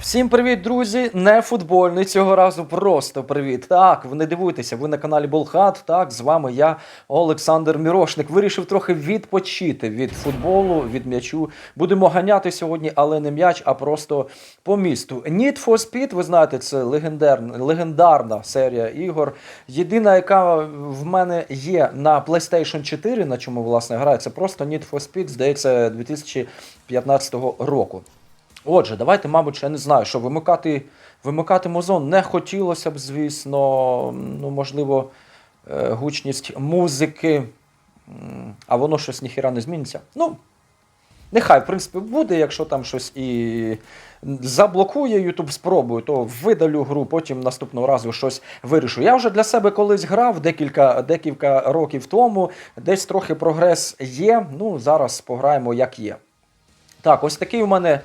Всім привіт, друзі! Не футбольний цього разу просто привіт. Так, ви не дивуйтеся, ви на каналі Болхат. Так, з вами я, Олександр Мірошник. Вирішив трохи відпочити від футболу, від м'ячу. Будемо ганяти сьогодні, але не м'яч, а просто по місту. Need for Speed, ви знаєте, це легендарна, легендарна серія ігор. Єдина, яка в мене є на PlayStation 4, на чому власне грає, це просто Need for Speed, здається, 2015 року. Отже, давайте, мабуть, я не знаю, що вимикати, вимикати музон не хотілося б, звісно, ну, можливо, е, гучність музики, а воно щось ніхіра не зміниться. Ну, нехай, в принципі, буде, якщо там щось і заблокує YouTube, спробую, то видалю гру, потім наступного разу щось вирішу. Я вже для себе колись грав декілька, декілька років тому, десь трохи прогрес є. Ну, зараз пограємо як є. Так, ось такий у мене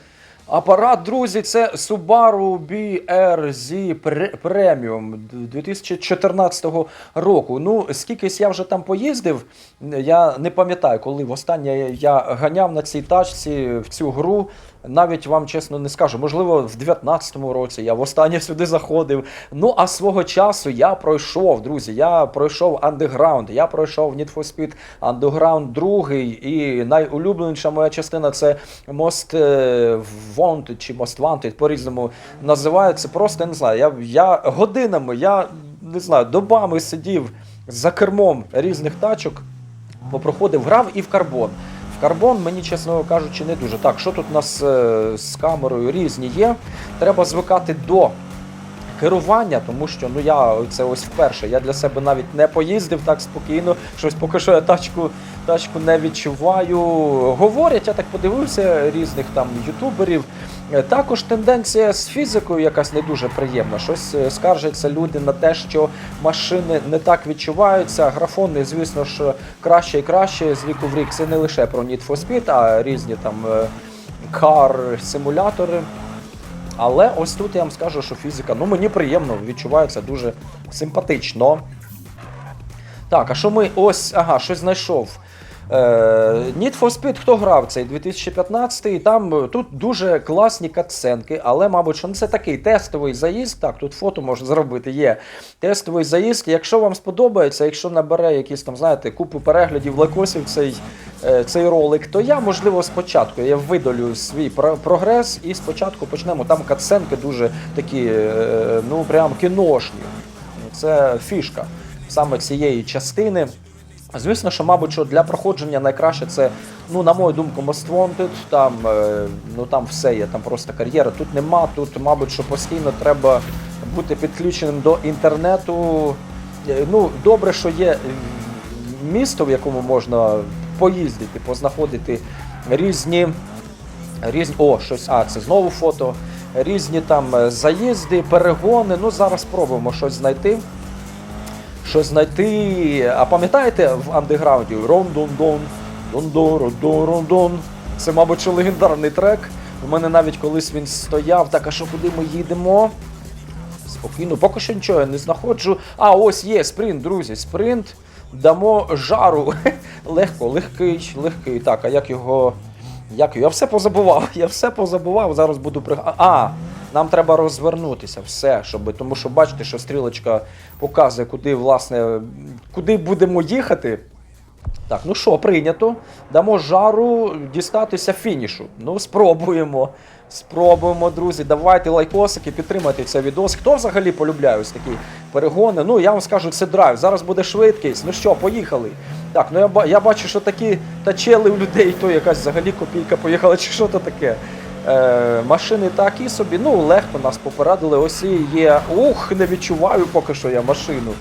апарат, друзі. Це Subaru BRZ Pre- Premium 2014 року. Ну, скількись я вже там поїздив, я не пам'ятаю, коли востаннє я ганяв на цій тачці в цю гру. Навіть вам чесно не скажу, можливо, в 19-му році я востаннє сюди заходив. Ну а свого часу я пройшов, друзі. Я пройшов Underground, я пройшов Need for Speed Underground 2, і найулюбленіша моя частина це Most е, Wanted чи Most Wanted, по-різному називається. Просто я не знаю. Я, я годинами, я не знаю, добами сидів за кермом різних тачок, попроходив, грав і в карбон. В карбон мені, чесно кажучи, не дуже. Так, що тут у нас е, з камерою різні є. Треба звикати до керування, тому що ну я це ось вперше. Я для себе навіть не поїздив так спокійно. Щось поки що я тачку, тачку не відчуваю. Говорять, я так подивився різних там ютуберів. Е, Також тенденція з фізикою якась не дуже приємна. Щось е, скаржаться люди на те, що машини не так відчуваються. Графони, звісно ж, краще і краще з віку в рік. Це не лише про Need for Speed, а різні там е, кар-симулятори. Але ось тут я вам скажу, що фізика, ну мені приємно, відчувається дуже симпатично. Так, а що ми ось, ага, щось знайшов. Е, Need for Speed, хто грав цей 2015 там е, тут дуже класні катсценки, але, мабуть, що це такий тестовий заїзд. Так, тут фото можна зробити. Є тестовий заїзд. Якщо вам сподобається, якщо набере якісь там, знаєте, купу переглядів лайкосів цей, е, цей ролик, то я, можливо, спочатку я видалю свій прогрес і спочатку почнемо. Там катсценки дуже такі, ну прям кіношні. Це фішка саме цієї частини. Звісно, що, мабуть, що для проходження найкраще це, ну, на мою думку, Most Wanted, там, е, ну, там все є, там просто кар'єра. Тут нема, тут, мабуть, що постійно треба бути підключеним до інтернету. Е, Ну, добре, що є місто, в якому можна поїздити, познаходити різні. Різні, о, щось, а, це знову фото. Різні там е, заїзди, перегони. Ну, зараз спробуємо щось знайти. Щось знайти. А пам'ятаєте в андеграунді Рон-дон-дон, дон-дон-дон-дон. Це, мабуть, легендарний трек. У мене навіть колись він стояв. Так, а що куди ми їдемо? Спокійно, поки що нічого я не знаходжу. А, ось є спринт, друзі. Спринт. Дамо жару. Легко, легкий, легкий. Так, а як його. Як його? Я все позабував. Я все позабував. Зараз буду при. А, нам треба розвернутися, все, щоб. Тому що бачите, що стрілочка показує, куди, власне, куди будемо їхати. Так, ну що, прийнято. Дамо жару дістатися фінішу. Ну, спробуємо. Спробуємо, друзі. Давайте лайкосики, підтримайте цей відос. Хто взагалі полюбляє ось такі перегони? Ну, я вам скажу, це драйв. Зараз буде швидкість. Ну що, поїхали. Так, ну я, я бачу, що такі тачели у людей, то якась взагалі копійка поїхала, чи що то таке. Е, машини такі собі, ну легко нас попередили. Ось є. Ух, не відчуваю поки що я машину.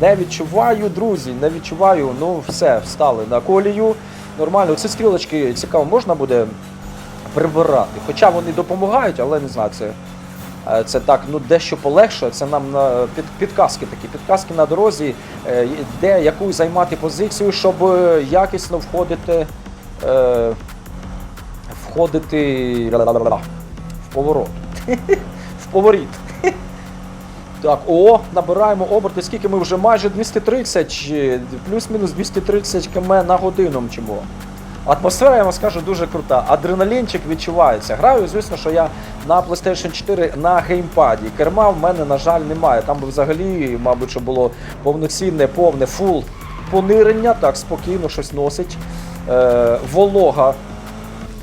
Не відчуваю, друзі, не відчуваю. Ну, все, встали на колію. Нормально. Ці стрілочки цікаво, можна буде прибирати. Хоча вони допомагають, але не знаю, це, е, це так ну, дещо полегшує. Це нам на під, підказки такі, підказки на дорозі, е, де яку займати позицію, щоб якісно входити. Входити в поворот. в поворіт. Так, о, набираємо оберти, скільки ми вже майже 230, плюс-мінус 230 км на годину мчимо. Атмосфера, я вам скажу, дуже крута. Адреналінчик відчувається. Граю, звісно, що я на PlayStation 4 на геймпаді. Керма в мене, на жаль, немає. Там би взагалі, мабуть, що було повноцінне, повне фул понирення. Так, спокійно щось носить. Е, волога.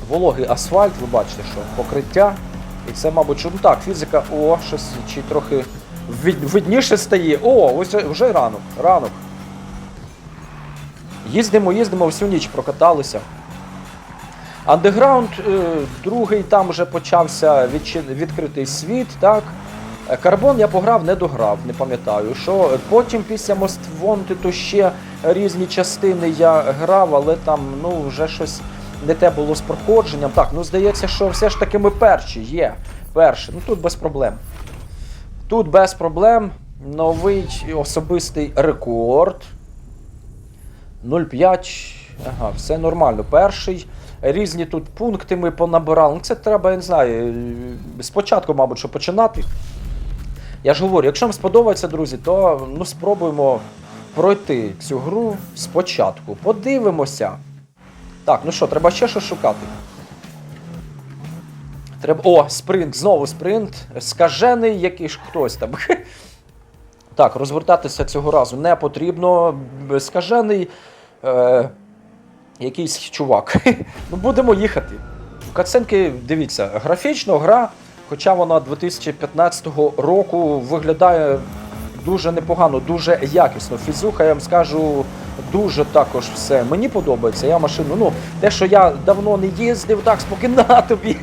Вологий асфальт, ви бачите, що покриття. І це, мабуть, ну так, фізика, о, щось чи трохи видніше стає. О, ось вже- ранок. Ранок. Їздимо, їздимо, всю ніч прокаталися. Андеграунд, е, другий там вже почався відкритий світ, так. Е, Карбон я пограв, не дограв, не пам'ятаю. Що потім після Most Wanted то ще різні частини я грав, але там ну вже щось не те було з проходженням. Так, ну здається, що все ж таки ми перші є. Перші. Ну тут без проблем. Тут без проблем. Новий особистий рекорд. 0,5. Ага, все нормально. Перший. Різні тут пункти ми понабирали. Ну, це треба, я не знаю. Спочатку, мабуть, що починати. Я ж говорю, якщо вам сподобається, друзі, то ну, спробуємо пройти цю гру спочатку. Подивимося. Так, ну що, треба ще щось шукати. Треба. О, спринт, знову спринт. Скажений який ж хтось там. Так, розвертатися цього разу не потрібно. Скажений е, якийсь чувак. ну, будемо їхати. Каценки, дивіться, графічно гра, хоча вона 2015 року виглядає дуже непогано, дуже якісно. Фізуха, я вам скажу, дуже також все. Мені подобається. Я машину, ну, те, що я давно не їздив, так спокійно тобі.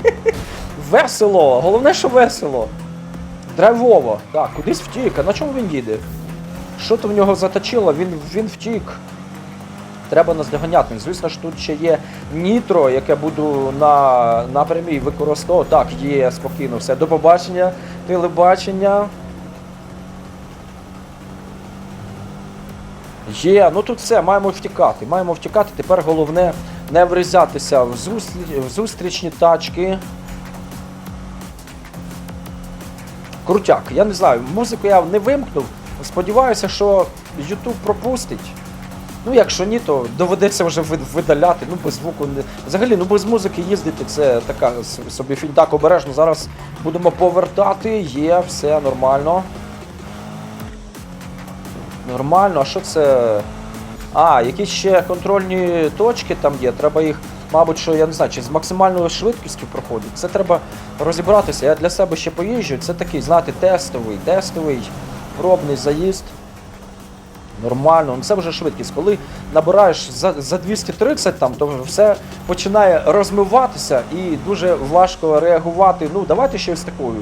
весело. Головне, що весело. Драйвово. Так, кудись втік. А на чому він їде? Що то в нього заточило? Він, він втік. Треба наздоганяти. Звісно ж, тут ще є нітро, яке буду на, на прямій використовувати. Так, є спокійно все. До побачення, телебачення. Є, ну тут все, маємо втікати. Маємо втікати. Тепер головне не врізатися в, зустріч, в зустрічні тачки. Крутяк, я не знаю, музику я не вимкнув. Сподіваюся, що YouTube пропустить. Ну, якщо ні, то доведеться вже видаляти. Ну, без звуку не. Взагалі, ну без музики їздити це така собі фільм. Так, обережно. Зараз будемо повертати. Є, все нормально. Нормально, а що це? А, якісь ще контрольні точки там є. Треба їх, мабуть, що я не знаю, чи з максимальною швидкістю проходять. Це треба розібратися. Я для себе ще поїжджу. Це такий, знаєте, тестовий, тестовий, пробний заїзд. Нормально, ну це вже швидкість. Коли набираєш за, за 230, там, то все починає розмиватися і дуже важко реагувати. Ну, давайте з такою,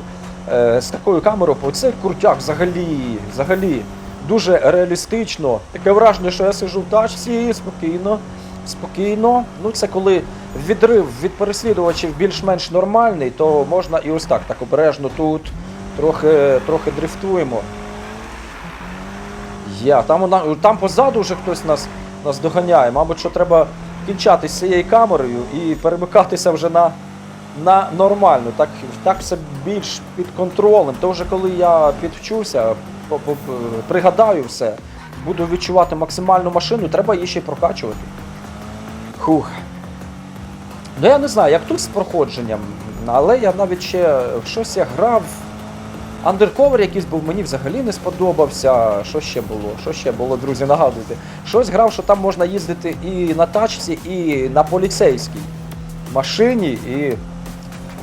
е, з такою камерою, бо це крутяк взагалі, взагалі дуже реалістично. Таке враження, що я сижу в тачці спокійно, спокійно. Ну, це коли відрив від переслідувачів більш-менш нормальний, то можна і ось так, так обережно тут трохи, трохи дрифтуємо. Я, там, там позаду вже хтось нас, нас доганяє. Мабуть, що треба кінчати цією камерою і перемикатися вже на, на нормальну. Так, так все більш під контролем. То вже коли я підвчуся, пригадаю все, буду відчувати максимальну машину, треба її ще й прокачувати. Хух. Ну я не знаю, як тут з проходженням, але я навіть ще щось я грав. Андерковер якийсь був, мені взагалі не сподобався. Що ще було? Що ще було, друзі, нагадуйте. Щось грав, що там можна їздити і на тачці, і на поліцейській машині, і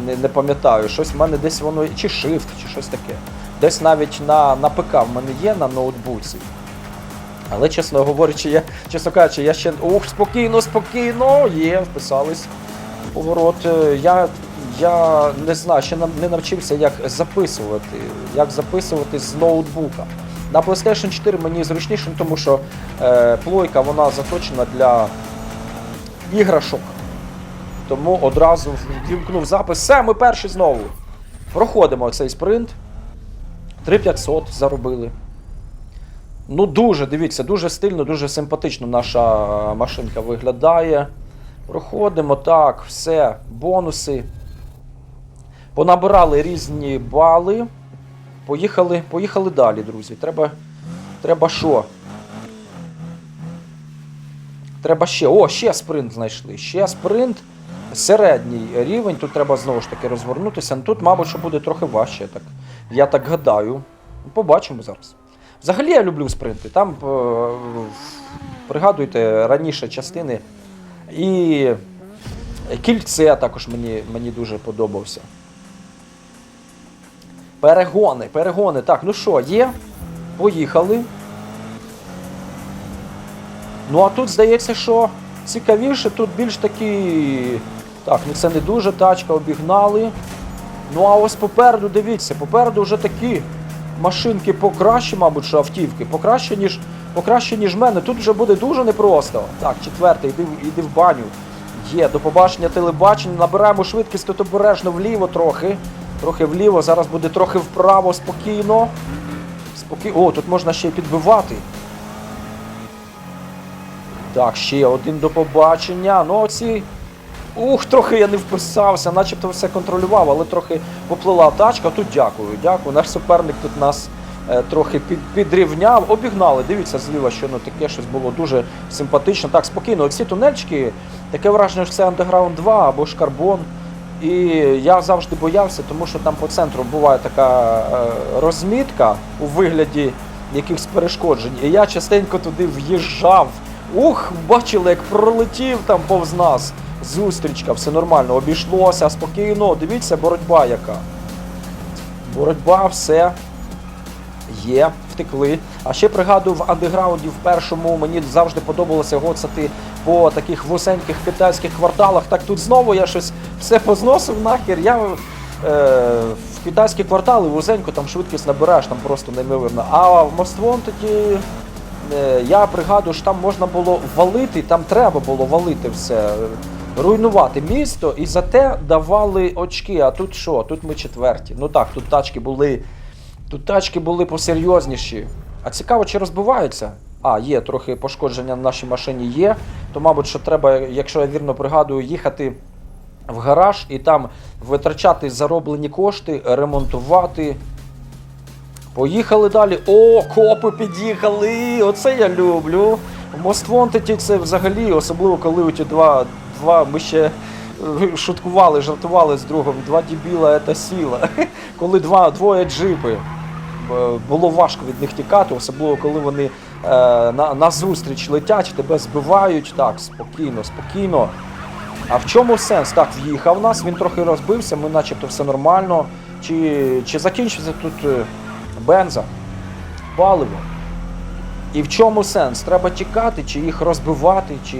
не, не пам'ятаю, щось в мене десь воно, чи shift, чи щось таке. Десь навіть на, на ПК в мене є на ноутбуці. Але, чесно говорячи, я, чесно кажучи, я ще. Ух, спокійно, спокійно! Є, вписались. Поворот. Е, Я, я не знаю, ще не навчився, як записувати. Як записувати з ноутбука. На PlayStation 4 мені зручніше, тому що е, плойка вона заточена для іграшок. Тому одразу вімкнув запис. Все, ми перші знову. Проходимо цей спринт. 3500 заробили. Ну, дуже, дивіться, дуже стильно, дуже симпатично наша машинка виглядає. Проходимо так, все, бонуси. Понабирали різні бали. Поїхали, поїхали далі, друзі. Треба. Треба що? Треба ще. О, ще спринт знайшли. Ще спринт. Середній рівень. Тут треба знову ж таки розвернутися. Ну, Тут, мабуть, що буде трохи важче. Так, я так гадаю. Побачимо зараз. Взагалі я люблю спринти. Там е, пригадуйте раніше частини. І кільце також мені, мені дуже подобався. Перегони, перегони. Так, ну що, є? Поїхали. Ну а тут здається, що цікавіше, тут більш такі. Так, ну це не дуже тачка, обігнали. Ну а ось попереду, дивіться, попереду вже такі машинки покраще, мабуть, що автівки, покраще, ніж, покраще, ніж мене. Тут вже буде дуже непросто. Так, четвертий, йди, йди в баню. Є, до побачення телебачення. Набираємо швидкість, тут обережно вліво трохи. Трохи вліво, зараз буде трохи вправо, спокійно. Спокій... О, тут можна ще й підбивати. Так, ще один до побачення. Ну, оці. Ух, трохи я не вписався, начебто все контролював, але трохи поплила тачка. Тут дякую, дякую. Наш суперник тут нас е, трохи під, підрівняв. Обігнали. Дивіться зліва, що ну, таке щось було дуже симпатично. Так, спокійно. Оці тунельчики, таке враження, що це Underground 2 або ж карбон. І я завжди боявся, тому що там по центру буває така е, розмітка у вигляді якихось перешкоджень. І я частенько туди в'їжджав. Ух, бачили, як пролетів там повз нас. Зустрічка, все нормально, обійшлося, спокійно. Дивіться, боротьба яка. Боротьба, все. Є, втекли. А ще пригадую, в андеграунді в першому мені завжди подобалося гоцати по таких вусеньких китайських кварталах. Так тут знову я щось все позносив нахер. Я е, в китайські квартали вузенько там швидкість набираєш, там просто неймовірно. А в Моствон тоді е, я пригадую, що там можна було валити, там треба було валити все, руйнувати місто, і за те давали очки. А тут що? Тут ми четверті. Ну так, тут тачки були. Тут тачки були посерйозніші. А цікаво, чи розбиваються? А, є, трохи пошкодження на нашій машині є. То, мабуть, що треба, якщо я вірно пригадую, їхати в гараж і там витрачати зароблені кошти, ремонтувати. Поїхали далі. О, копи під'їхали! Оце я люблю. Most Wanted це взагалі, особливо коли у ті два, два ми ще е, шуткували, жартували з другом. Два дебіла це сила. Коли два, двоє джипи. Було важко від них тікати, особливо коли вони е, на, на зустріч летять, тебе збивають. Так, спокійно, спокійно. А в чому сенс? Так, в'їхав нас, він трохи розбився, ми начебто все нормально. Чи, чи закінчиться тут е, бенза, паливо? І в чому сенс? Треба тікати, чи їх розбивати, чи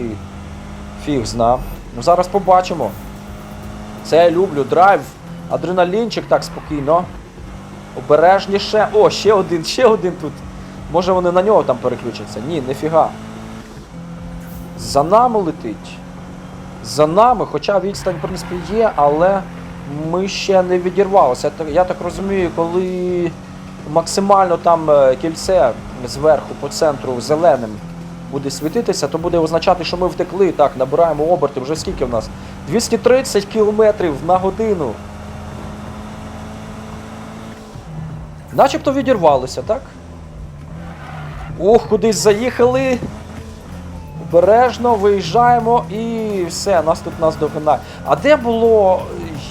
фіг зна. Ну зараз побачимо. Це я люблю. Драйв, адреналінчик, так спокійно. Обережніше. О, ще один, ще один тут. Може вони на нього там переключаться? Ні, нефіга. За нами летить. За нами, хоча відстань, в принципі, є, але ми ще не відірвалися. Я так розумію, коли максимально там е, кільце зверху по центру зеленим буде світитися, то буде означати, що ми втекли. Так, набираємо оберти. Вже скільки в нас? 230 кілометрів на годину. Начебто відірвалися, так? Ох, кудись заїхали. Обережно виїжджаємо і все, нас тут нас догинає. А де було,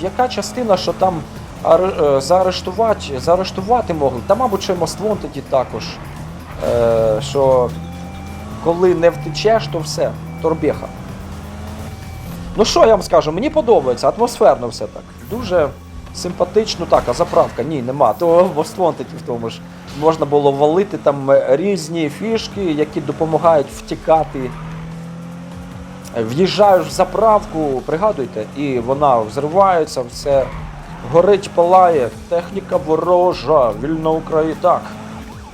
яка частина, що там е, заарештувати, заарештувати могли? Та, мабуть, що й Моствон тоді також. Е, що коли не втечеш, то все, торбеха. Ну що я вам скажу, мені подобається, атмосферно все так. Дуже симпатично. Так, а заправка? Ні, нема. То Моствон тоді в тому ж можна було валити там е, різні фішки, які допомагають втікати. Е, В'їжджаєш в заправку, пригадуйте, і вона взривається, все горить, палає, техніка ворожа, вільна Україна. Так.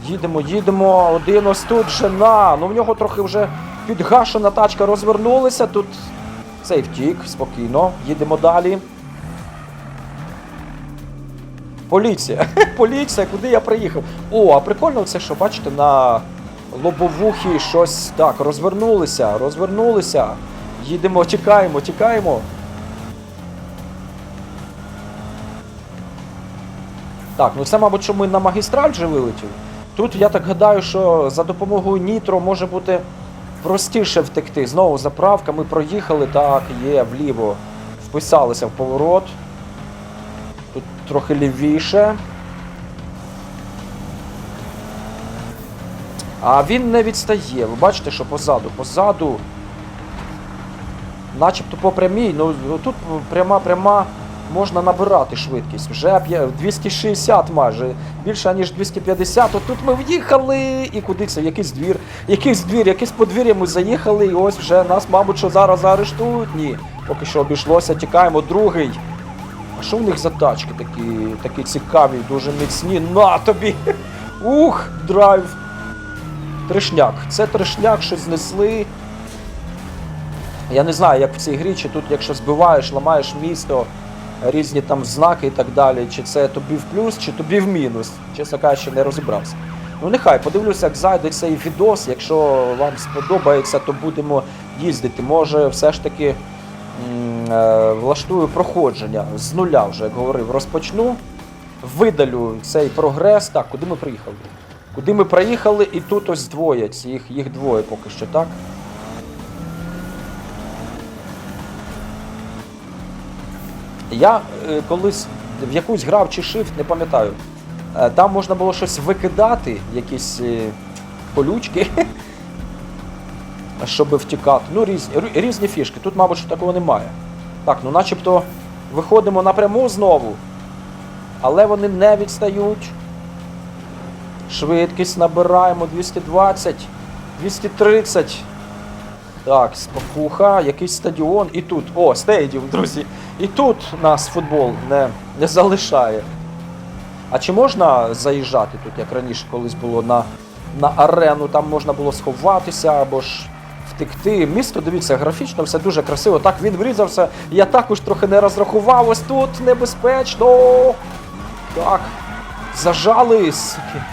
Їдемо, їдемо. Один ось тут жена. Ну в нього трохи вже підгашена тачка розвернулися. Тут цей втік, спокійно. Їдемо далі. Поліція. Поліція, куди я приїхав? О, а прикольно це, що бачите, на лобовухі щось так, розвернулися, розвернулися. Їдемо, тікаємо, тікаємо. Так, ну це, мабуть, що ми на магістраль вже вилетіли. Тут я так гадаю, що за допомогою нітро може бути простіше втекти. Знову заправка, ми проїхали, так, є, вліво. Вписалися в поворот. Тут трохи лівіше. А він не відстає. Ви бачите, що позаду. Позаду. Начебто по прямій, ну тут пряма пряма можна набирати швидкість. Вже 260 майже, більше ніж 250. От тут ми в'їхали. І куди це? Якийсь двір, якийсь двір, якесь подвір'я ми заїхали, і ось вже нас, мабуть, що зараз заарештують. Ні, поки що обійшлося, тікаємо. Другий. А що в них за тачки такі, такі цікаві, дуже міцні? На тобі! Ух, драйв! Трешняк. Це трешняк, що знесли. Я не знаю, як в цій грі, чи тут, якщо збиваєш, ламаєш місто, різні там знаки і так далі, чи це тобі в плюс, чи тобі в мінус. Чесно кажучи, не розібрався. Ну нехай, подивлюся, як зайде цей відос. Якщо вам сподобається, то будемо їздити. Може, все ж таки е, влаштую проходження з нуля, вже як говорив, розпочну. Видалю цей прогрес. Так, куди ми приїхали? Куди ми приїхали, і тут ось двоє, їх, їх двоє поки що, так? Я е, колись в якусь грав чи shift, не пам'ятаю. Е, там можна було щось викидати, якісь е, колючки, щоб втікати. Ну, різні, різні фішки. Тут, мабуть, що такого немає. Так, ну начебто виходимо напряму знову. Але вони не відстають. Швидкість набираємо 220, 230. Так, спокуха, якийсь стадіон. І тут. О, стадіум, друзі. І тут нас футбол не, не залишає. А чи можна заїжджати тут, як раніше колись було на, на арену, там можна було сховатися або ж втекти. Місто, дивіться, графічно, все дуже красиво. Так він врізався. Я також трохи не розрахував. Ось тут небезпечно. Так. Зажали, суки.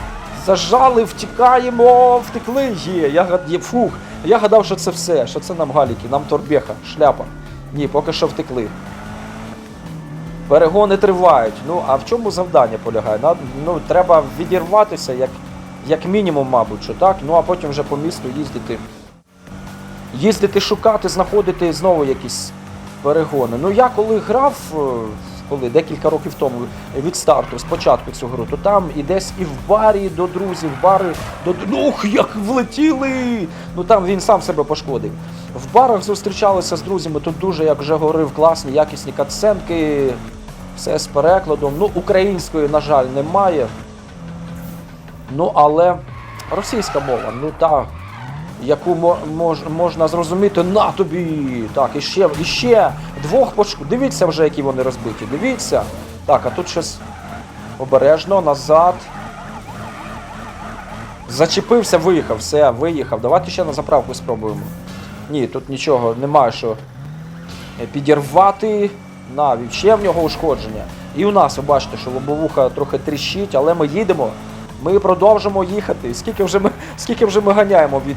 Зажали, втікаємо, втекли. Є. Я гад... є, фух. Я гадав, що це все, що це нам галіки, нам торбеха, шляпа. Ні, поки що втекли. Перегони тривають. Ну, а в чому завдання полягає? Ну, треба відірватися, як, як мінімум, мабуть, що так. Ну а потім вже по місту їздити. Їздити, шукати, знаходити знову якісь перегони. Ну я коли грав, е, коли декілька років тому від старту, спочатку цю гру, то там і десь і в барі до друзів, бари до ну, як влетіли! Ну там він сам себе пошкодив. В барах зустрічалися з друзями, тут дуже, як вже говорив, класні, якісні катсценки, все з перекладом. Ну, української, на жаль, немає. Ну, але російська мова, ну та, яку мож, можна зрозуміти, на тобі. Так, і ще, і ще двох почку. Дивіться вже, які вони розбиті. Дивіться. Так, а тут щось обережно, назад. Зачепився, виїхав, все, виїхав. Давайте ще на заправку спробуємо. Ні, тут нічого немає що е, підірвати. Навіть ще в нього ушкодження. І у нас, ви бачите, що лобовуха трохи тріщить, але ми їдемо. Ми продовжимо їхати. Скільки вже ми, скільки вже ми ганяємо від,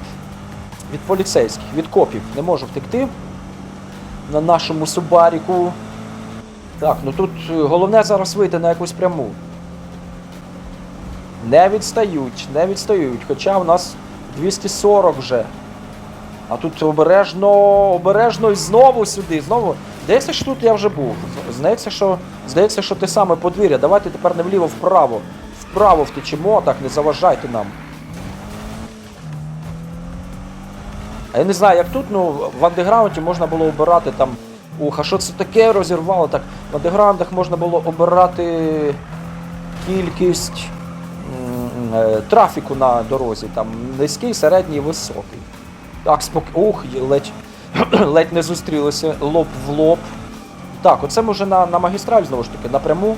від поліцейських, від копів. Не можу втекти на нашому субаріку. Так, ну тут е, головне зараз вийти на якусь пряму. Не відстають, не відстають. Хоча в нас 240 вже. А тут обережно, обережно і знову сюди. Знову. Здається, що тут я вже був. Здається, що, здається, що те саме подвір'я. Давайте тепер не вліво, вправо. Вправо втечемо, так не заважайте нам. Я не знаю, як тут, ну, в андеграунді можна було обирати там. Ух, а що це таке розірвало? Так, в андеграундах можна було обирати кількість е, трафіку на дорозі, там низький, середній, високий. Так, спок... Ух, ледь, ледь не зустрілися, лоб в лоб. Так, оце ми вже на, на магістраль знову ж таки, напряму.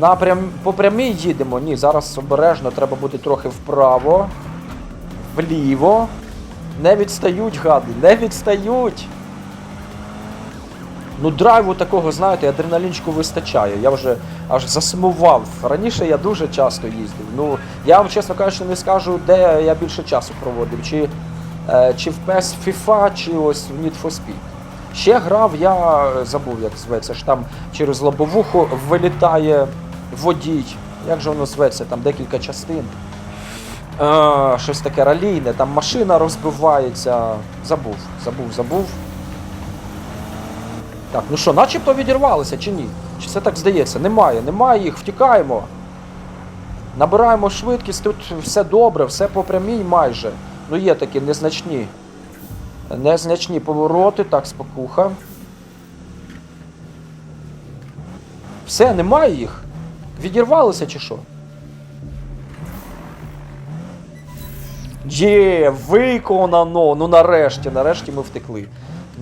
Напрям... По прямій їдемо. Ні, зараз обережно, треба буде трохи вправо, вліво. Не відстають, гади, не відстають. Ну, драйву такого, знаєте, адреналінчику вистачає. Я вже аж засумував. Раніше я дуже часто їздив. Ну, я вам, чесно кажучи, не скажу, де я більше часу проводив. Чи, е, чи в PES FIFA, чи ось в Need for Speed. Ще грав, я е, забув, як зветься, ж там через лобовуху вилітає водій. Як же воно зветься? Там декілька частин. Е, щось таке ралійне, там машина розбивається. Забув, забув, забув. Так, ну що, начебто відірвалися чи ні? Чи це так здається? Немає, немає їх, втікаємо. Набираємо швидкість, тут все добре, все по прямій майже. Ну є такі незначні. Незначні повороти, так, спокуха. Все, немає їх. Відірвалися чи що? Є, виконано! Ну нарешті, нарешті ми втекли.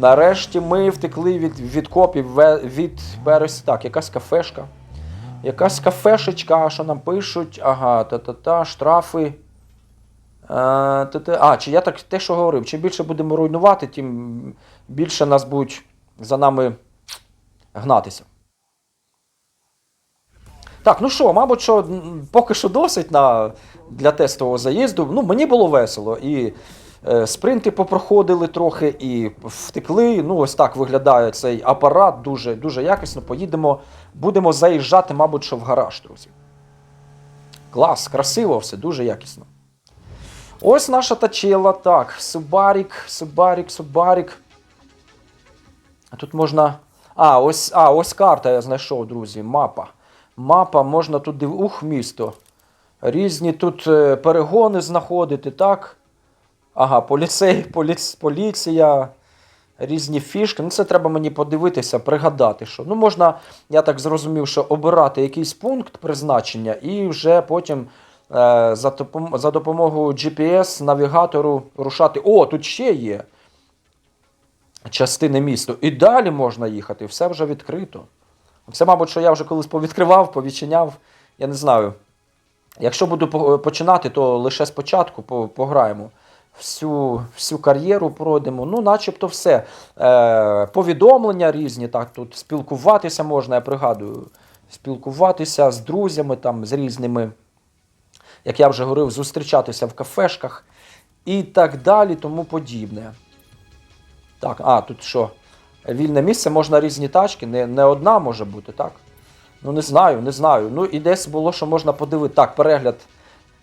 Нарешті ми втекли від, від копів від берез. Так, якась кафешка. Якась кафешечка, що нам пишуть. Ага, та-та-та, штрафи. Е, та-та. А, чи я так те, що говорив, чим більше будемо руйнувати, тим більше нас будуть за нами гнатися. Так, ну що, мабуть, що поки що досить на, для тестового заїзду. Ну, мені було весело. І е, спринти попроходили трохи, і втекли. Ну, ось так виглядає цей апарат дуже, дуже якісно. Поїдемо, будемо заїжджати, мабуть, що в гараж, друзі. Клас, красиво все, дуже якісно. Ось наша тачела. Так, Субарік, Субарік, Субарік. А тут можна. А, ось, а, ось карта я знайшов, друзі. Мапа. Мапа, можна тут див... Ух, місто. Різні тут е, перегони знаходити, так? Ага, поліцей, поліц... поліція, різні фішки. Ну, це треба мені подивитися, пригадати, що. Ну, можна, я так зрозумів, що обирати якийсь пункт призначення і вже потім е, за, допом... за допомогою GPS-навігатору рушати. О, тут ще є частини міста. І далі можна їхати, все вже відкрито. Це, мабуть, що я вже колись повідкривав, повідчиняв. Я не знаю. Якщо буду починати, то лише спочатку пограємо. Всю, всю кар'єру пройдемо. Ну, начебто все. Е, повідомлення різні, так, тут спілкуватися можна, я пригадую. Спілкуватися з друзями, там, з різними, як я вже говорив, зустрічатися в кафешках і так далі, тому подібне. Так, а, тут що? Вільне місце, можна різні тачки, не, не одна може бути, так? Ну, не знаю, не знаю. Ну, і десь було, що можна подивити. Так, перегляд.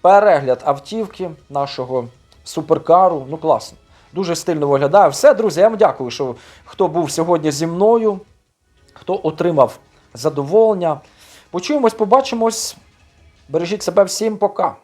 Перегляд автівки нашого суперкару. Ну, класно. Дуже стильно виглядає. Все, друзі, я вам дякую, що хто був сьогодні зі мною, хто отримав задоволення. Почуємось, побачимось. Бережіть себе всім, пока.